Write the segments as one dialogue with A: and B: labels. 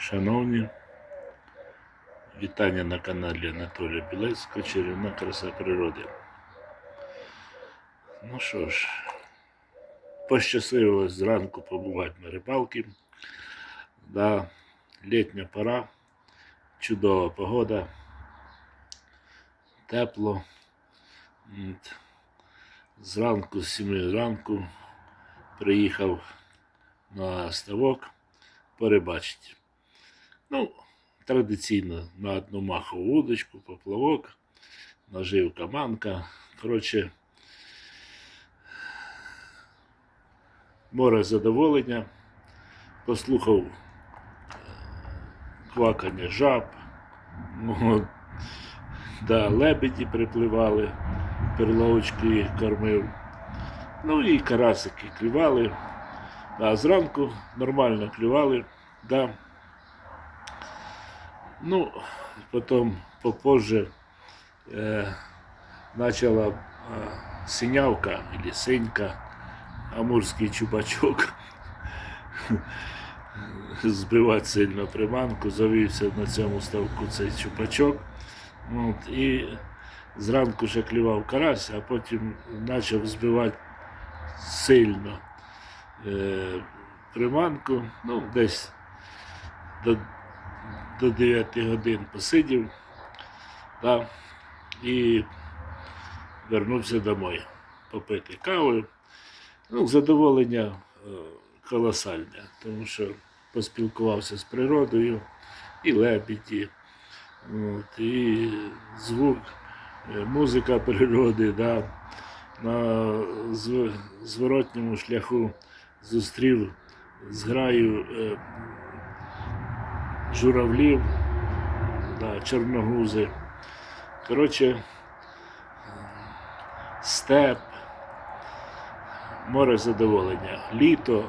A: Шановні, вітання на каналі Анатолія Білецького Чарівна краса природи. Ну що ж, пощасливилось зранку побувати на рибалці. Да, літня пора, чудова погода, тепло. Зранку, з 7 ранку приїхав на ставок порибачити. Ну, традиційно на одну махову удочку, поплавок, наживка, манка. Коротше, море задоволення. Послухав е, квакання жаб. Да, лебеді припливали, перловочки їх кормив. Ну і карасики клювали. А зранку нормально клювали. Да. Ну, потом попозже э, начала э, синявка или синька, амурский чубачок збивати сильно приманку, завівся на цьому ставку цей чупачок. От, і зранку ще клював карась, а потім почав збивати сильно е, приманку. Ну, десь до, до 9 годин посидів да, і вернувся домой попити кави. Ну, задоволення е, колосальне, тому що поспілкувався з природою, і лебеді, от, і звук, е, музика природи. Да. На зворотньому шляху зустрів зграю е, журавлів, да, чорногузи. Коротше, степ, море задоволення. Літо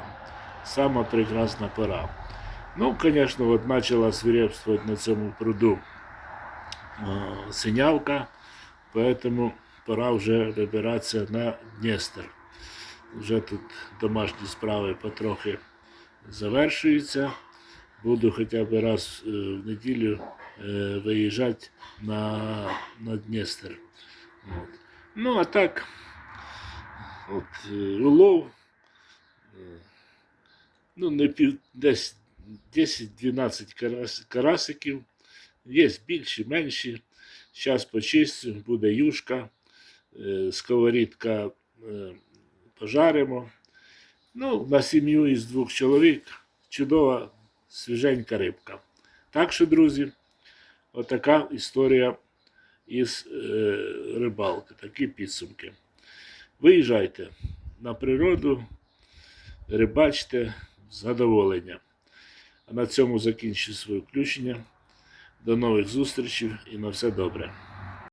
A: сама прекрасна пора. Ну, звісно, от почала свирепствувати на цьому пруду синявка, поэтому пора вже вибиратися на Дністер. Вже тут домашні справи потрохи завершуються. Буду хоча б раз е, в неділю е, виїжджати на, на Дністер. От. Ну, а так, от, е, улов, ну, не пів, десь 10-12 карас, карасиків. Є більші, менші. Зараз почистю, буде юшка, сковорідка пожаримо. Ну, на сім'ю із двох чоловік чудова свіженька рибка. Так що, друзі, отака історія із е, рибалки, такі підсумки. Виїжджайте на природу, рибачте задоволення. А на цьому закінчую своє включення. До нових зустрічей і на все добре.